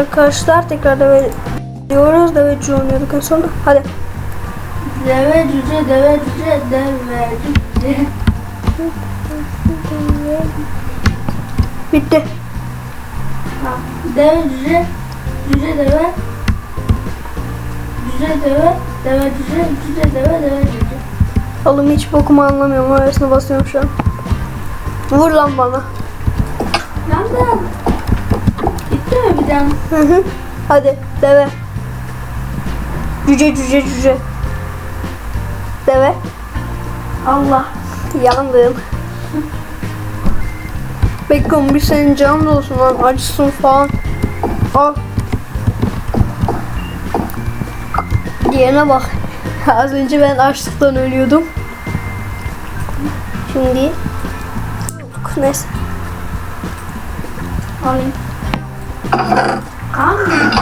Arkadaşlar tekrar deve diyoruz. Deveci oynuyorduk en sonunda. Hadi. Deve cüce deve cüce deve cüce. Bitti. Ha, Deve cüce cüce deve cüce deve deve cüce cüce deve deve cüce. Oğlum hiç bokumu anlamıyorum. Arasına basıyorum şu an. Vur lan bana. Nereden? Gitti mi bir daha? Hı hı. Hadi deve. Cüce cüce cüce. Deve. Allah. Yandım. Bekliyorum bir senin canın olsun lan. Acısın falan. Al. Diğerine bak. Az önce ben açlıktan ölüyordum. Şimdi neyse. Alayım. Kanka.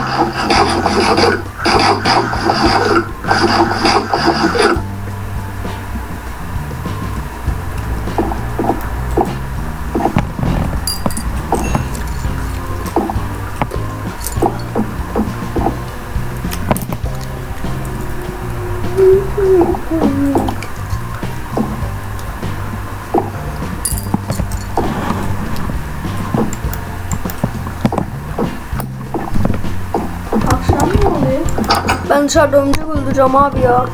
Dışarıda örümcek öldüreceğim abi ya.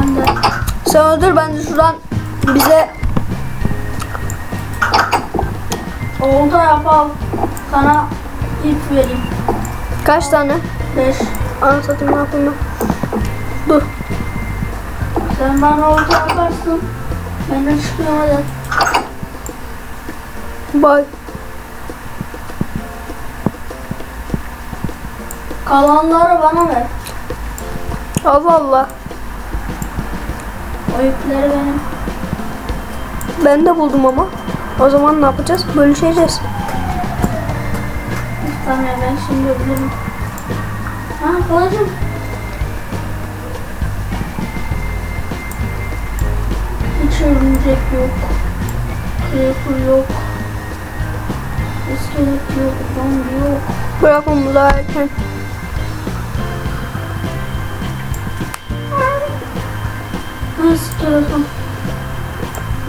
Ben de. Sen öldür ben de şuradan bize Olta yapalım. Sana ip vereyim. kaç tane? Beş. Ana satayım ne yapayım? Dur. Sen bana olta yaparsın. Ben de çıkıyorum hadi. Bay. Kalanları bana ver. Allah Allah. O benim. Ben de buldum ama. O zaman ne yapacağız? Bölüşeceğiz. Tamam ben şimdi bilirim. Ha kılıcım. Hiç örümcek yok. Creeper yok. İskelet yok. Zombi yok. Bırakın bunu daha Ha skeleton.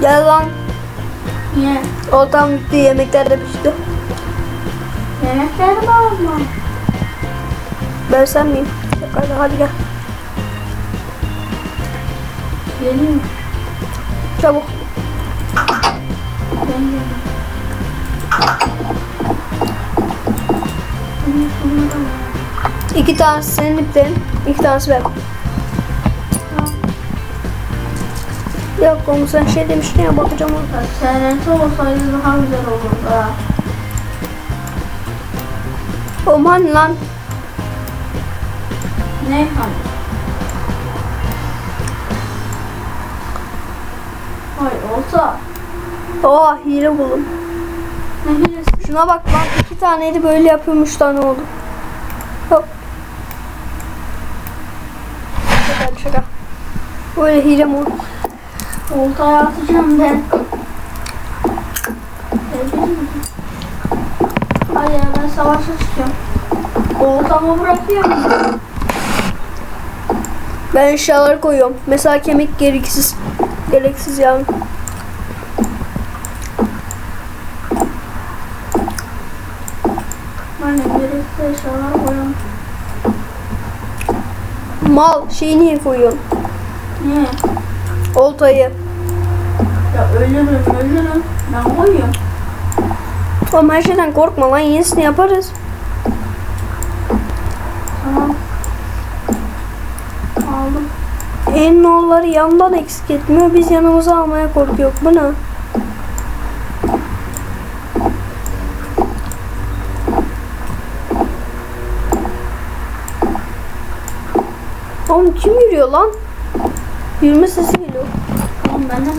Gel lan. Niye? O tam bitti. Yemekler de pişti. Yemekleri var mı? Ben sen miyim? Hadi, hadi gel. Çabuk. Bunu şunları da ver. İki tanesi senin iplerin. iki tanesi Yok oğlum sen şey demiştin ya bakacağım ona. TNT olsaydı daha güzel olurdu ha. Hani lan. Ne hani? Ay olsa. Oha hile buldum. Ne hilesi? Şuna bak lan iki taneydi böyle yapıyorum üç tane oldu. Hop. Şaka şaka. Böyle hile mi olur? Oltaya atacağım ben. Ya ben savaşa çıkıyorum. Oltamı bırakıyorum. Ben eşyaları koyuyorum. Mesela kemik gereksiz. Gereksiz yani. Ben de gerekli eşyalar koyuyorum. Mal şeyi niye koyuyorsun? Niye? Oltayı. Ya ölürüm ölürüm. Ben koyuyorum. Oğlum her şeyden korkma lan yenisini yaparız. Tamam. Aldım. En oğulları yandan eksik etmiyor. Biz yanımıza almaya korkuyor. Bu ne? Oğlum kim yürüyor lan? Yürüme sesi geliyor. Ben de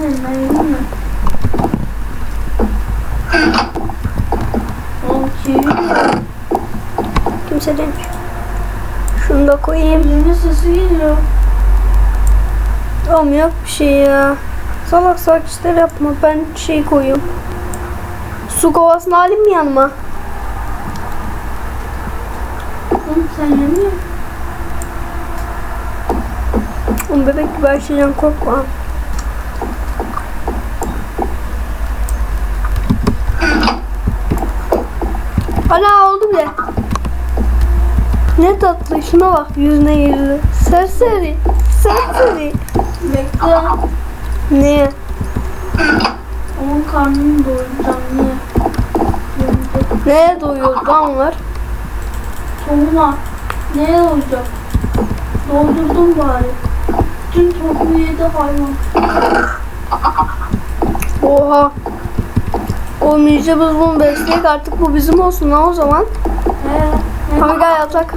kim? Kimse demiş. Şunu da koyayım. Yürüme sesi geliyor. Oğlum yok bir şey ya. Salak salak işler yapma. Ben şey koyuyorum. Su kovasını alayım mı yanıma? Oğlum sen yemiyor musun? Oğlum bebek gibi her şeyden korkma. Ana oldu bile. Ne tatlı şuna bak yüzüne yüzü. Serseri. Serseri. Bekle. Ne? Onun karnını doyuracağım. Niye? Neye doyuyor lan onlar? Tohuma. Neye doyacak? Doldurdum bari. Tüm tohumu yedi hayvan. Oha. Oğlum iyice biz bunu besleyek artık bu bizim olsun lan o zaman. He. Hadi gel yatak.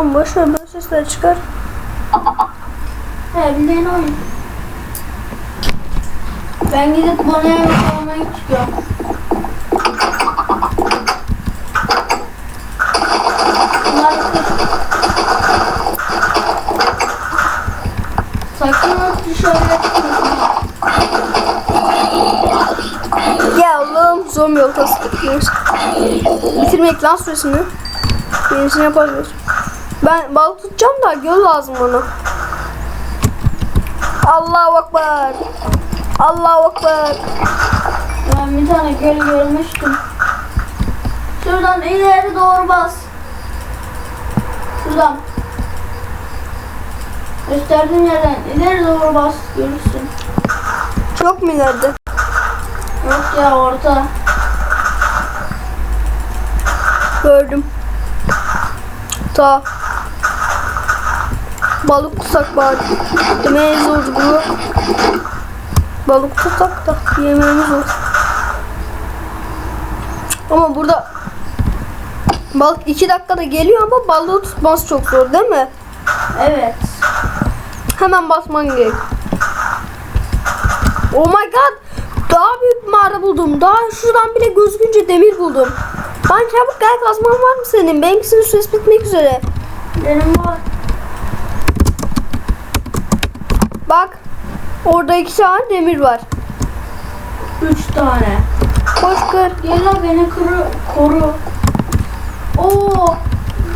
Oğlum boş ver böyle sesler çıkar. He bildiğin oyun. Ben gidip bana yemek almaya çıkıyorum. Bunları kır. Sakın dışarıya. Gel oğlum zombi oltası tutuyoruz. Bitirmek lan süresini. Yenisini yaparız. Ben balık tutacağım da göl lazım bana. Allahu Ekber. Allahu Ekber. Ben bir tane göl görmüştüm. Şuradan ileri doğru bas. Şuradan. Gösterdiğim yerden ileri doğru bas görürsün. Çok mu ileride? Yok ya orta. Gördüm. Ta. Balık tutsak bari. Yemeğimiz olur bu. Balık tutsak da yemeğimiz olur. Ama burada balık iki dakikada geliyor ama balığı tutması çok zor değil mi? Evet. Hemen basman gerek. Oh my god! Daha büyük bir mağara buldum. Daha şuradan bile gözükünce demir buldum. Lan çabuk gel kazman var mı senin? Benimkisinin süresi bitmek üzere. Benim var. Bak. Orada iki tane demir var. Üç tane. Koş kır. Gel lan beni kırı, koru. Oo,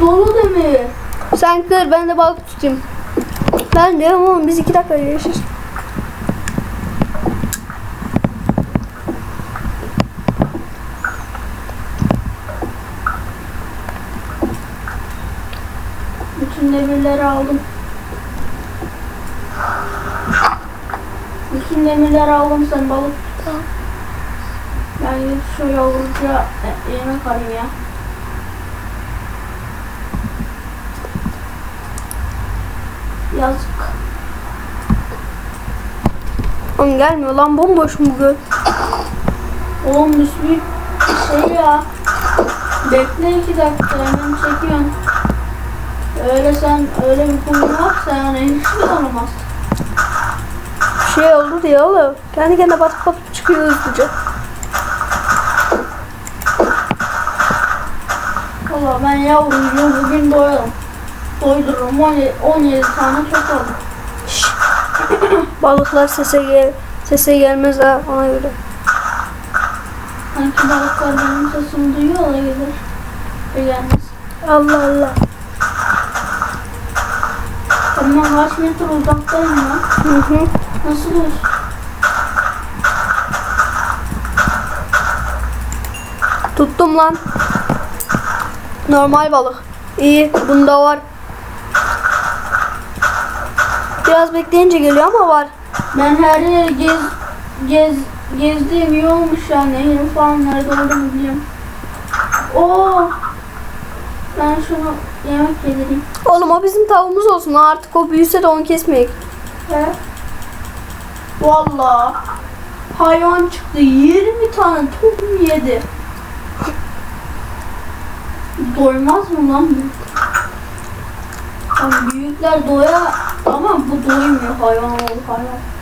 dolu demir. Sen kır ben de balık tutayım. Ben diyorum oğlum biz iki dakika yaşarız. Bütün demirleri aldım. Bütün demirleri aldım sen balık tut. Ben gidip şu yavruca yemek alayım ya. Yazık. Oğlum gelmiyor lan bomboş mu bu göl? Oğlum büyük şey ya. Bekle iki dakika hemen çekiyorum. Öyle sen öyle bir konu varsa yani olamaz. Bir şey oldu diye oğlum. Kendi kendine batıp batıp çıkıyor hızlıca. Valla ben yavruyu bugün doyarım. Doydururum 17, 17 tane çok aldım. Balıklar sese gel sese gelmez ha ona göre. Sanki balıklar benim sesimi duyuyor. Ve gelmez. Allah Allah. Ben kaç metre uzaktayım ya. Hı hı. Nasıl olur? Tuttum lan. Normal balık. İyi bunda var. Biraz bekleyince geliyor ama var. Ben her yeri gez, gez, gezdiğim iyi olmuş ya. Nehir falan nerede olduğunu biliyorum. Oo. Ben şunu yemek yedireyim. Oğlum o bizim tavuğumuz olsun. Artık o büyüse de onu kesmeyek. He? Valla. Hayvan çıktı. 20 tane tohum yedi. Doymaz mı lan bu? Lan büyükler doya ama bu doymuyor hayvan oldu hayvan.